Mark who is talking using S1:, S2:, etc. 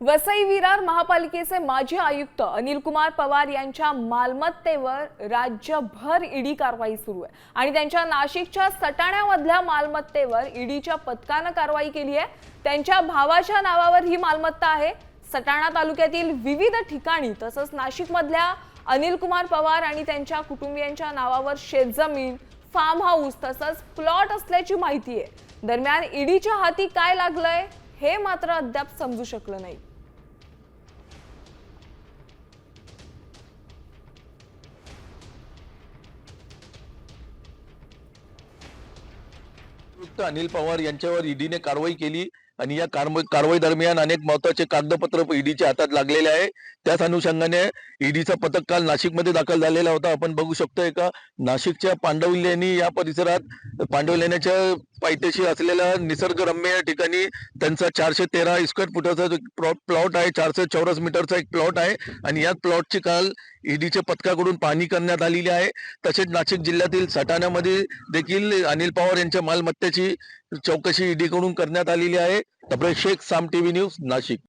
S1: वसई विरार महापालिकेचे माजी आयुक्त अनिल कुमार पवार यांच्या मालमत्तेवर राज्यभर ईडी कारवाई सुरू आहे. आणि त्यांच्या नाशिकच्या सटाण्यामधल्या मालमत्तेवर ईडीच्या पथकानं कारवाई केली आहे. त्यांच्या भावाच्या नावावर ही मालमत्ता आहे. सटाणा तालुक्यातील विविध ठिकाणी तसंच नाशिकमधल्या अनिल कुमार पवार आणि त्यांच्या कुटुंबियांच्या नावावर शेतजमीन फार्म हाऊस तसंच प्लॉट असल्याची माहिती आहे. दरम्यान ईडीच्या हाती काय लागलंय हे मात्र अद्याप समजू शकलं नाही.
S2: अनिल पवार यांच्यावर ईडीने कारवाई केली आणि या कारवाई दरम्यान अनेक महत्त्वाचे कागदपत्र ईडीच्या हातात लागलेले आहे. त्याच अनुषंगाने ईडीचा पथक काल नाशिकमध्ये दाखल झालेला होता. आपण बघू शकतोय का? नाशिकच्या पांडवलेनी या परिसरात पांडवलेण्याच्या पायथ्याशी असलेल्या निसर्गरम्य या ठिकाणी त्यांचा चारशे तेरा स्क्वेअर फुटाचा प्लॉट आहे. चारशे चौरस मीटरचा एक प्लॉट आहे. आणि या प्लॉटची काल ईडीच्या पथकाकडून पाहणी करण्यात आलेली आहे. तसेच नाशिक जिल्ह्यातील सटाण्यामध्ये देखील अनिल पवार यांच्या मालमत्तेची चौकशी ईडी कडून करण्यात आलेली आहे. Tabrez Shaikh Saam TV news Nashik.